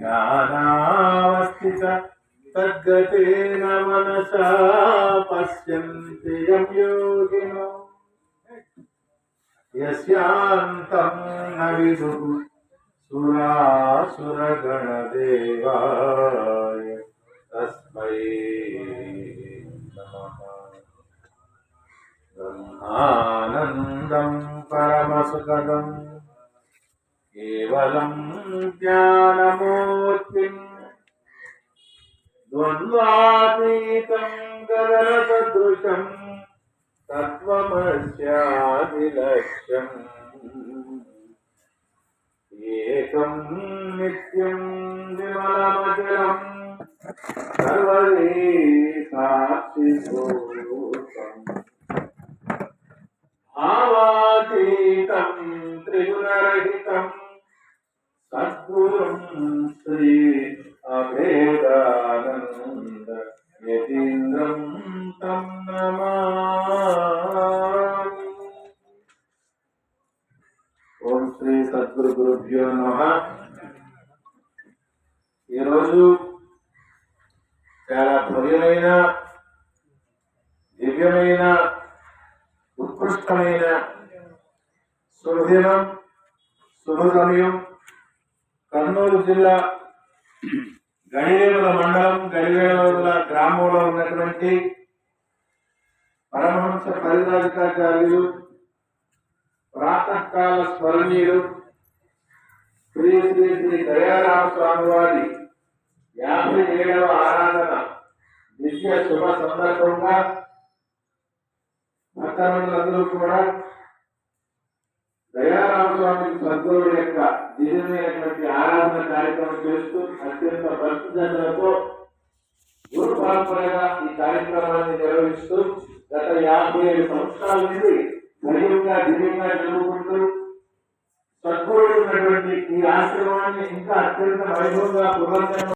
ध्यानावस्थित तद्गतेन मनसा पश्यन्ति यं योगिनो यस्यान्तं न विदुः सुरासुरगणदेवाय तस्मै नमः ब्रह्मानन्दं परमसुखदम् केवलं ज्ञानमूर्तिम् द्वन्द्वातीतं गगनसदृशम् तत्त्वमस्यादिलक्ष्यम् एकं नित्यं सर्वदे గురుం శ్రీ అభేదానంద యతీంద్రం తం నమా ఓం శ్రీ సద్గురు గురుభ్యో నమ ఈరోజు చాలా భవ్యమైన దివ్యమైన ఉత్కృష్టమైన శుభదినం శుభ సమయం కర్నూలు జిల్లా గడివేముల మండలం గడివేముల గ్రామంలో ఉన్నటువంటి పరమహంస పరిరాజకాచార్యులు ప్రాతకాల స్మరణీయులు శ్రీ శ్రీ శ్రీ దయారామ స్వామి వారి యాభై ఏడవ ఆరాధన దివ్య శుభ సందర్భంగా భక్తులందరూ కూడా దయారామ స్వామి సద్గురు యొక్క దివ్యమైనటువంటి ఆరాధన కార్యక్రమం చేస్తూ అత్యంత భక్తి గురు పరంపరగా ఈ కార్యక్రమాన్ని నిర్వహిస్తూ గత యాభై ఏడు సంవత్సరాల నుండి ధైర్యంగా దివ్యంగా జరుగుకుంటూ సద్గురు ఉన్నటువంటి ఈ ఆశ్రమాన్ని ఇంకా అత్యంత వైభవంగా పునర్జన్మ